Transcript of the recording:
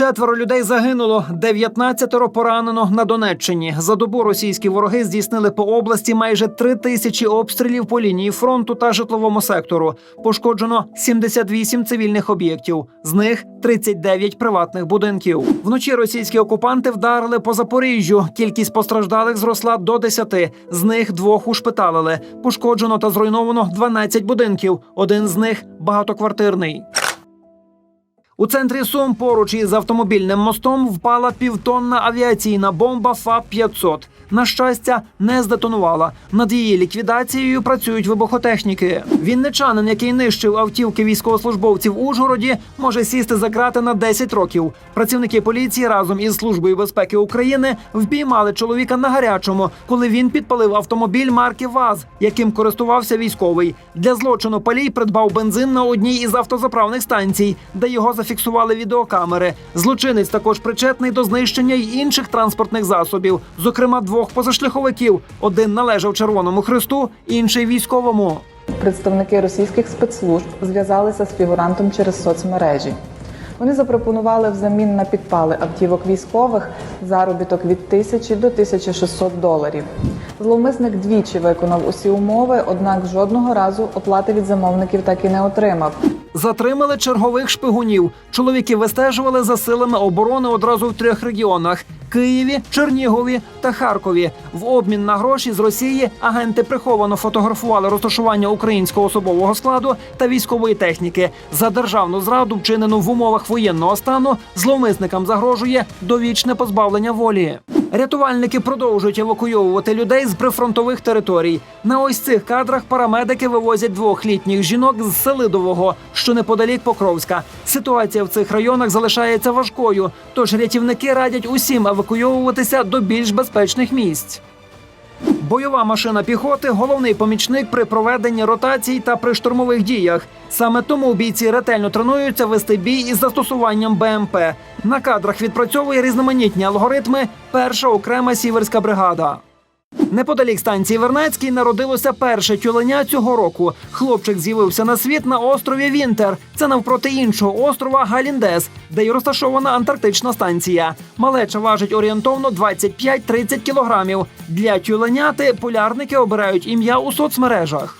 Четверо людей загинуло, 19 поранено на Донеччині. За добу російські вороги здійснили по області майже три тисячі обстрілів по лінії фронту та житловому сектору. Пошкоджено 78 цивільних об'єктів, з них 39 приватних будинків. Вночі російські окупанти вдарили по Запоріжжю. Кількість постраждалих зросла до 10. З них двох ушпиталили. Пошкоджено та зруйновано 12 будинків. Один з них багатоквартирний. У центрі Сум поруч із автомобільним мостом впала півтонна авіаційна бомба ФАП-500. На щастя, не здетонувала. Над її ліквідацією працюють вибухотехніки. Вінничанин, який нищив автівки військовослужбовців в Ужгороді, може сісти за крати на 10 років. Працівники поліції разом із службою безпеки України впіймали чоловіка на гарячому, коли він підпалив автомобіль марки ВАЗ, яким користувався військовий. Для злочину палій придбав бензин на одній із автозаправних станцій, де його зафіксували відеокамери. Злочинець також причетний до знищення й інших транспортних засобів, зокрема двох позашляховиків. Один належав Червоному Христу, інший військовому. Представники російських спецслужб зв'язалися з фігурантом через соцмережі. Вони запропонували взамін на підпали автівок військових заробіток від 1000 до 1600 доларів. Зловмисник двічі виконав усі умови, однак жодного разу оплати від замовників так і не отримав. Затримали чергових шпигунів. Чоловіки вистежували за силами оборони одразу в трьох регіонах: Києві, Чернігові та Харкові. В обмін на гроші з Росії агенти приховано фотографували розташування українського особового складу та військової техніки. За державну зраду, вчинену в умовах воєнного стану, зловмисникам загрожує довічне позбавлення волі. Рятувальники продовжують евакуйовувати людей з прифронтових територій. На ось цих кадрах парамедики вивозять двох літніх жінок з Селидового, що неподалік Покровська. Ситуація в цих районах залишається важкою, тож рятівники радять усім евакуйовуватися до більш безпечних місць. Бойова машина піхоти головний помічник при проведенні ротацій та при штурмових діях. Саме тому бійці ретельно тренуються вести бій із застосуванням БМП. На кадрах відпрацьовує різноманітні алгоритми. Перша окрема сіверська бригада. Неподалік станції Вернецький народилося перше тюленя цього року. Хлопчик з'явився на світ на острові Вінтер. Це навпроти іншого острова Галіндес, де й розташована антарктична станція. Малеча важить орієнтовно 25-30 кілограмів. Для тюленяти полярники обирають ім'я у соцмережах.